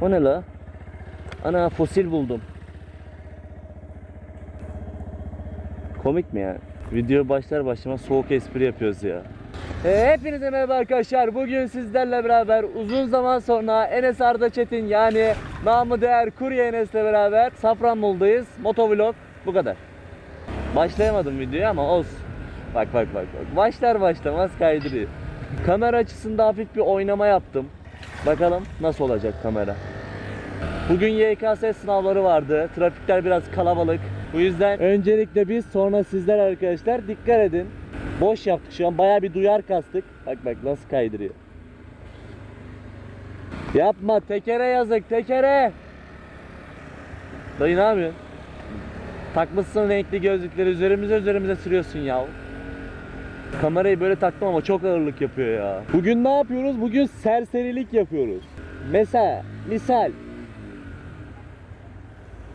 O ne la? Ana fosil buldum. Komik mi ya? Video başlar başlamaz soğuk espri yapıyoruz ya. E, hepinize merhaba arkadaşlar. Bugün sizlerle beraber uzun zaman sonra Enes Arda Çetin yani namı değer Kurye Enes'le beraber Safranbolu'dayız. Motovlog bu kadar. Başlayamadım videoya ama olsun. Bak bak bak bak. Başlar başlamaz kaydırıyor. Kamera açısında hafif bir oynama yaptım. Bakalım nasıl olacak kamera. Bugün YKS sınavları vardı. Trafikler biraz kalabalık. Bu yüzden öncelikle biz sonra sizler arkadaşlar dikkat edin. Boş yaptık şu an. Bayağı bir duyar kastık. Bak bak nasıl kaydırıyor. Yapma tekere yazık tekere. Dayı ne yapıyorsun? Takmışsın renkli gözlükleri üzerimize üzerimize sürüyorsun ya. Kamerayı böyle taktım ama çok ağırlık yapıyor ya. Bugün ne yapıyoruz? Bugün serserilik yapıyoruz. Mesela, misal.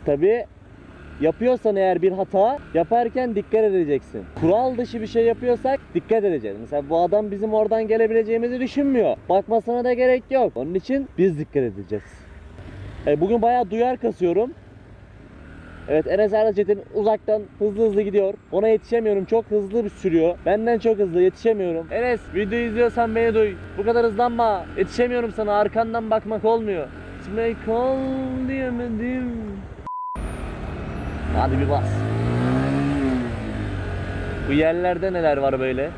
Tabi yapıyorsan eğer bir hata yaparken dikkat edeceksin. Kural dışı bir şey yapıyorsak dikkat edeceğiz. Mesela bu adam bizim oradan gelebileceğimizi düşünmüyor. Bakmasına da gerek yok. Onun için biz dikkat edeceğiz. E, bugün bayağı duyar kasıyorum. Evet Enes Erçetin uzaktan hızlı hızlı gidiyor. Ona yetişemiyorum. Çok hızlı bir sürüyor. Benden çok hızlı yetişemiyorum. Enes video izliyorsan beni duy. Bu kadar hızlanma. Yetişemiyorum sana. Arkandan bakmak olmuyor. İsme kal diyemedim. Hadi bir bas. Bu yerlerde neler var böyle?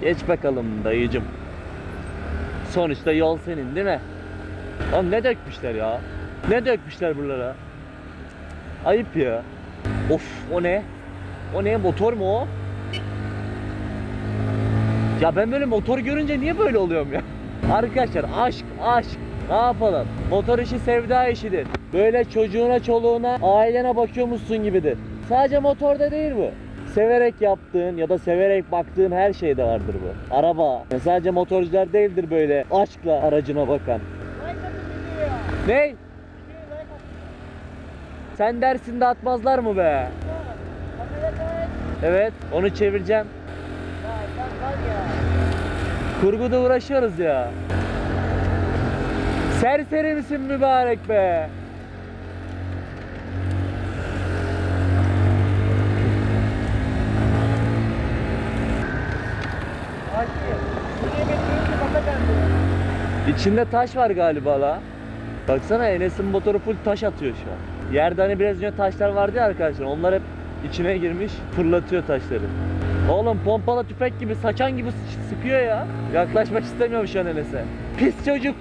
Geç bakalım dayıcım. Sonuçta yol senin değil mi? Lan ne dökmüşler ya? Ne dökmüşler buralara? Ayıp ya. Of o ne? O ne motor mu o? Ya ben böyle motor görünce niye böyle oluyorum ya? Arkadaşlar aşk aşk ne yapalım? Motor işi sevda işidir. Böyle çocuğuna çoluğuna ailene bakıyormuşsun gibidir. Sadece motorda değil bu. Severek yaptığın ya da severek baktığın her şeyde vardır bu. Araba. Ya sadece motorcular değildir böyle aşkla aracına bakan. Ne? Sen dersin de atmazlar mı be? Evet, onu çevireceğim. Kurguda uğraşıyoruz ya. Serseri misin mübarek be? İçinde taş var galiba la. Baksana Enes'in motoru full taş atıyor şu an. Yerde hani biraz önce taşlar vardı ya arkadaşlar. Onlar hep içine girmiş fırlatıyor taşları. Oğlum pompalı tüfek gibi saçan gibi sı- sıkıyor ya. Yaklaşmak istemiyorum şu an Enes'e. Pis çocuk.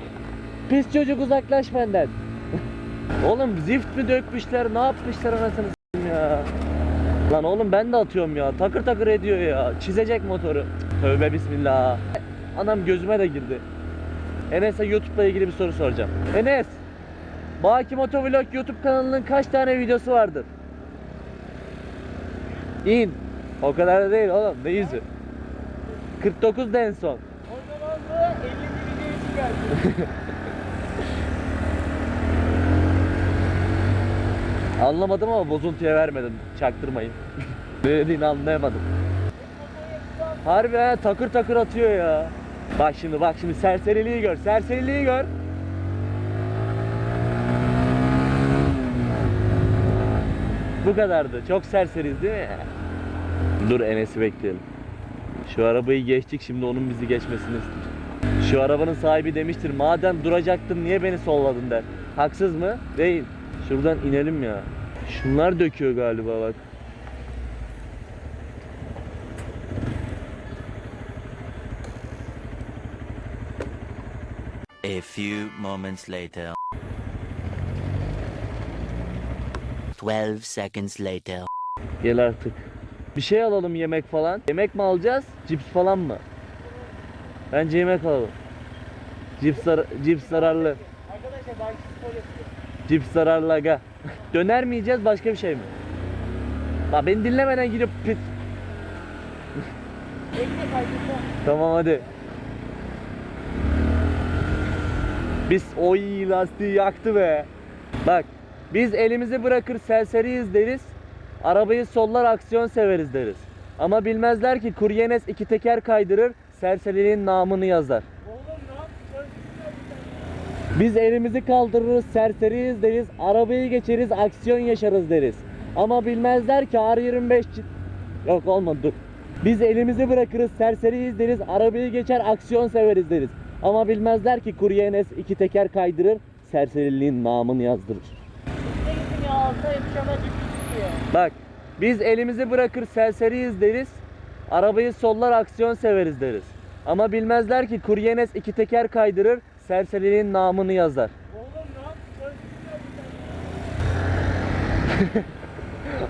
Pis çocuk uzaklaş benden. oğlum zift mi dökmüşler ne yapmışlar anasını ya. Lan oğlum ben de atıyorum ya. Takır takır ediyor ya. Çizecek motoru. Tövbe bismillah. Anam gözüme de girdi. Enes'e YouTube'la ilgili bir soru soracağım. Enes, Baki Motovlog YouTube kanalının kaç tane videosu vardır? İn. O kadar da değil oğlum. Ne yüzü? 49 da en son. O zaman da 50 bir video çıkardı. Anlamadım ama bozuntuya vermedim. Çaktırmayın. ne dediğini anlayamadım. Harbi ha takır takır atıyor ya. Bak şimdi bak şimdi serseriliği gör. Serseriliği gör. Bu kadardı. Çok serseriz değil mi? Dur Enes'i bekleyelim. Şu arabayı geçtik şimdi onun bizi geçmesini istiyor. Şu arabanın sahibi demiştir madem duracaktın niye beni solladın der. Haksız mı? Değil. Şuradan inelim ya. Şunlar döküyor galiba bak. A few moments later. 12 seconds later. Gel artık. Bir şey alalım yemek falan. Yemek mi alacağız? Cips falan mı? Bence yemek alalım. Cips, zar- cips zararlı. Arkadaşlar belki spor yapıyor. Cips zararlı aga. Döner mi yiyeceğiz başka bir şey mi? Bak beni dinlemeden gidip pit. Tamam hadi. Biz oy lastiği yaktı be. Bak biz elimizi bırakır serseriyiz deriz. Arabayı sollar aksiyon severiz deriz. Ama bilmezler ki kuryenes iki teker kaydırır serseriliğin namını yazar. Biz elimizi kaldırırız, serseriyiz deriz, arabayı geçeriz, aksiyon yaşarız deriz. Ama bilmezler ki R25 çi- Yok olmadı dur. Biz elimizi bırakırız, serseriyiz deriz, arabayı geçer, aksiyon severiz deriz. Ama bilmezler ki kurye Enes iki teker kaydırır, serseriliğin namını yazdırır. Yapışanlar ciddi ya. Bak biz elimizi bırakır serseriyiz deriz. Arabayı sollar aksiyon severiz deriz. Ama bilmezler ki kuryenes iki teker kaydırır. Serseriliğin namını yazar. Oğlum ne?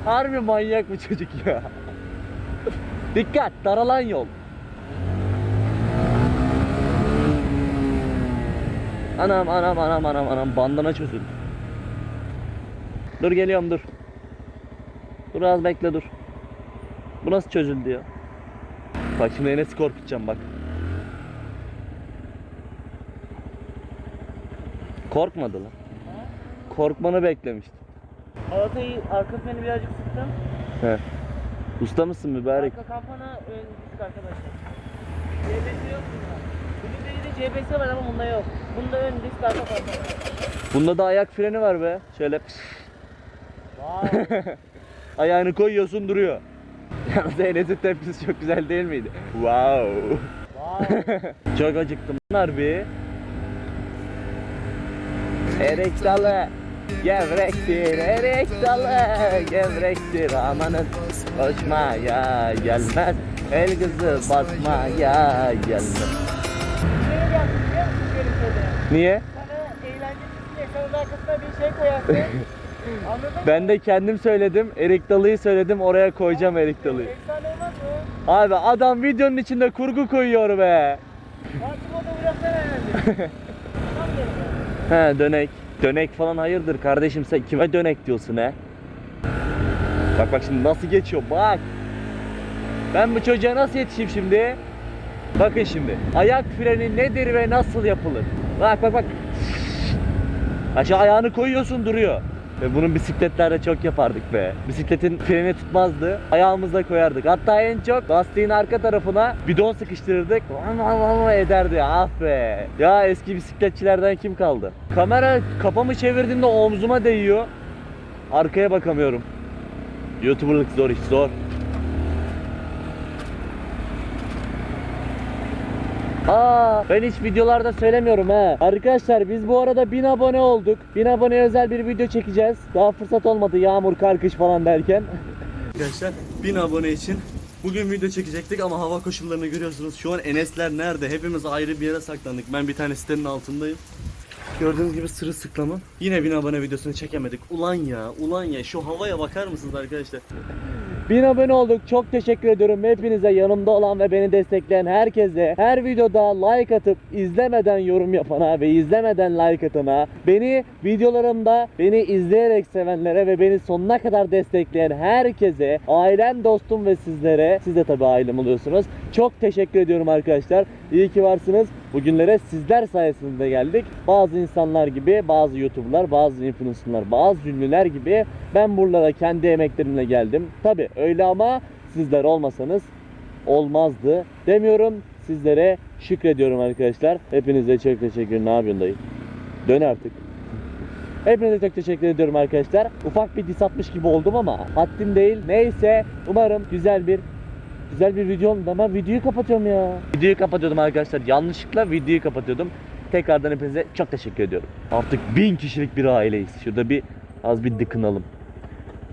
Harbi manyak bu çocuk ya. Dikkat daralan yol. Anam anam anam anam anam bandana çözüldü. Dur geliyorum dur. Dur az bekle dur. Bu nasıl çözüldü ya? Bak şimdi Enes'i korkutacağım bak. Korkmadı lan. Korkmanı beklemiştim. Alatayı arka freni birazcık sıktım. He. Usta mısın mübarek? Arka kampana ön disk arkadaşlar. CBS yok bunda. Bunun de CBS var ama bunda yok. Bunda ön disk arka kampana. Bunda da ayak freni var be. Şöyle Vay. ayağını koyuyorsun duruyor. Yalnız Enes'in tepkisi çok güzel değil miydi? Wow. Çok acıktım harbi. Erik dalı gevrektir, erik dalı gevrektir amanın koşmaya gelmez. El kızı basmaya gelmez. Niye? Sana eğlenceli onun arkasına bir şey koyarsın. Ben de kendim söyledim. Erik dalıyı söyledim. Oraya koyacağım erik dalıyı. Abi adam videonun içinde kurgu koyuyor be. He dönek. Dönek falan hayırdır kardeşim sen kime dönek diyorsun he? Bak bak şimdi nasıl geçiyor bak. Ben bu çocuğa nasıl yetişeyim şimdi? Bakın şimdi. Ayak freni nedir ve nasıl yapılır? Bak bak bak. Aşağı ayağını koyuyorsun duruyor. Ve bunun bisikletlerde çok yapardık be. Bisikletin freni tutmazdı. Ayağımızla koyardık. Hatta en çok lastiğin arka tarafına bidon sıkıştırırdık. ederdi. Ah be. Ya eski bisikletçilerden kim kaldı? Kamera kafamı çevirdiğimde omzuma değiyor. Arkaya bakamıyorum. YouTuber'lık zor iş zor. Aa, ben hiç videolarda söylemiyorum ha. Arkadaşlar biz bu arada 1000 abone olduk. 1000 abone özel bir video çekeceğiz. Daha fırsat olmadı yağmur, kar, kış falan derken. Arkadaşlar 1000 abone için bugün video çekecektik ama hava koşullarını görüyorsunuz. Şu an Enesler nerede? Hepimiz ayrı bir yere saklandık. Ben bir tane sitenin altındayım. Gördüğünüz gibi sırılsıklamım. Yine 1000 abone videosunu çekemedik. Ulan ya, ulan ya. Şu havaya bakar mısınız arkadaşlar? 1000 abone olduk. Çok teşekkür ediyorum hepinize yanımda olan ve beni destekleyen herkese. Her videoda like atıp izlemeden yorum yapana ve izlemeden like atana. Beni videolarımda beni izleyerek sevenlere ve beni sonuna kadar destekleyen herkese. Ailem, dostum ve sizlere. Siz de tabii ailem oluyorsunuz. Çok teşekkür ediyorum arkadaşlar. İyi ki varsınız. Bugünlere sizler sayesinde geldik. Bazı insanlar gibi, bazı YouTuber'lar, bazı influencer'lar, bazı ünlüler gibi ben buralara kendi emeklerimle geldim. Tabi öyle ama sizler olmasanız olmazdı demiyorum. Sizlere şükrediyorum arkadaşlar. Hepinize çok teşekkür Ne yapıyorsun dayı? Dön artık. Hepinize çok teşekkür ediyorum arkadaşlar. Ufak bir dis atmış gibi oldum ama haddim değil. Neyse umarım güzel bir güzel bir video oldu ama videoyu kapatıyorum ya. Videoyu kapatıyordum arkadaşlar. Yanlışlıkla videoyu kapatıyordum. Tekrardan hepinize çok teşekkür ediyorum. Artık bin kişilik bir aileyiz. Şurada bir az bir dıkınalım.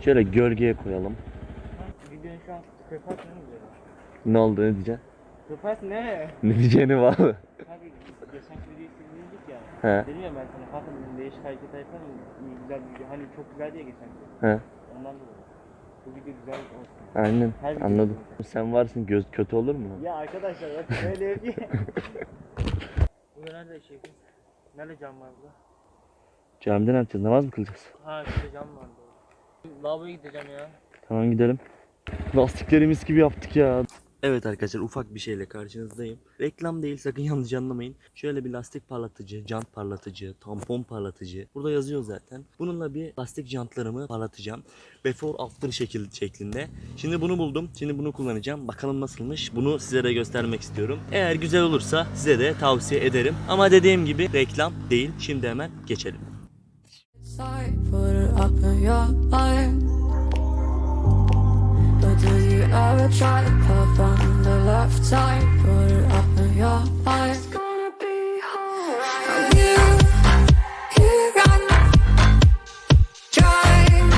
Şöyle gölgeye koyalım. Videonun şu an kırparsın ne oldu ne diyeceksin? Kırparsın ne? Ne diyeceğini var. Kanka geçen videoyu sildirdik ya. He Dedim ya ben sana dedim değişik hareket yapalım. İyi güzel bir video. Hani çok güzel diye geçen video. he. Ondan dolayı. Bu video güzel olsun. Aynen Her video anladım. Sen varsın göz kötü olur mu? Ya arkadaşlar bak öyle yapıyor. Burada nerede şey? Nerede cam var burada? Camide ne yapacağız? Namaz mı kılacağız? Ha şurada cam vardı. Lavaboya gideceğim ya. Tamam gidelim. Lastikleri mis gibi yaptık ya. Evet arkadaşlar ufak bir şeyle karşınızdayım. Reklam değil sakın yanlış anlamayın. Şöyle bir lastik parlatıcı, jant parlatıcı, tampon parlatıcı. Burada yazıyor zaten. Bununla bir lastik jantlarımı parlatacağım. Before after şekil şeklinde. Şimdi bunu buldum. Şimdi bunu kullanacağım. Bakalım nasılmış. Bunu size de göstermek istiyorum. Eğer güzel olursa size de tavsiye ederim. Ama dediğim gibi reklam değil. Şimdi hemen geçelim. side, ever try to puff on the left side? Put it up in your line. It's gonna be alright. You, you run, drive,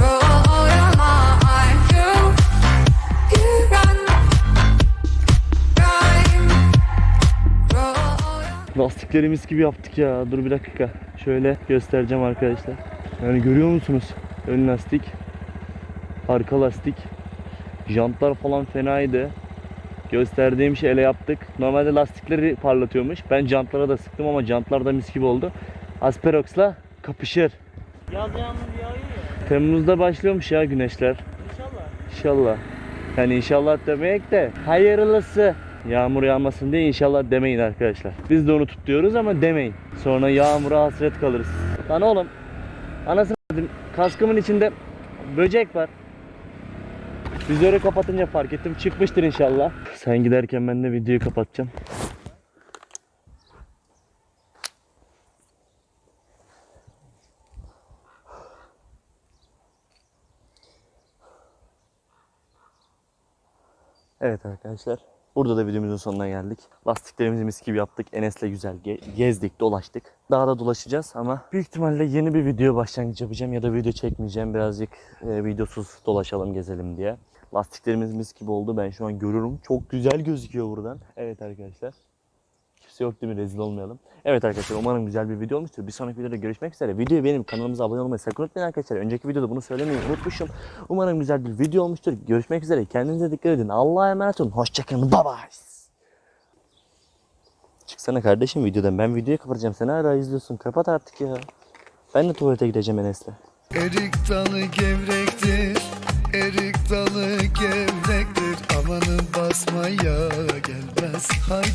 roll your mind. You, you run, drive, roll your Lastikleri mis gibi yaptık ya. Dur bir dakika. Şöyle göstereceğim arkadaşlar. Yani görüyor musunuz? Ön lastik, arka lastik, jantlar falan fenaydı. Gösterdiğim şeyle yaptık. Normalde lastikleri parlatıyormuş. Ben jantlara da sıktım ama jantlar da mis gibi oldu. Asperox'la kapışır. Yaz yağmur yağıyor ya. Temmuz'da başlıyormuş ya güneşler. İnşallah. İnşallah. Yani inşallah demeyek de hayırlısı. Yağmur yağmasın diye inşallah demeyin arkadaşlar. Biz de onu tutuyoruz ama demeyin. Sonra yağmura hasret kalırız. Lan oğlum. Anasını s**eyim, kaskımın içinde böcek var. Vizörü kapatınca fark ettim. Çıkmıştır inşallah. Sen giderken ben de videoyu kapatacağım. Evet arkadaşlar. Burada da videomuzun sonuna geldik. Lastiklerimizi mis gibi yaptık. Enes'le güzel ge- gezdik, dolaştık. Daha da dolaşacağız ama büyük ihtimalle yeni bir video başlangıç yapacağım ya da video çekmeyeceğim. Birazcık e, videosuz dolaşalım, gezelim diye. Lastiklerimiz mis gibi oldu. Ben şu an görüyorum. Çok güzel gözüküyor buradan. Evet arkadaşlar. Kimse yok değil mi? Rezil olmayalım. Evet arkadaşlar umarım güzel bir video olmuştur. Bir sonraki videoda görüşmek üzere. Videoyu beğenip kanalımıza abone olmayı sakın unutmayın arkadaşlar. Önceki videoda bunu söylemeyi unutmuşum. Umarım güzel bir video olmuştur. Görüşmek üzere. Kendinize dikkat edin. Allah'a emanet olun. Hoşçakalın. Bye bye. Çıksana kardeşim videodan. Ben videoyu kapatacağım. Sen hala izliyorsun. Kapat artık ya. Ben de tuvalete gideceğim Enes'le. Erik dalı gevrektir, erik dalı gevrektir. Amanın basmaya gelmez. Haydi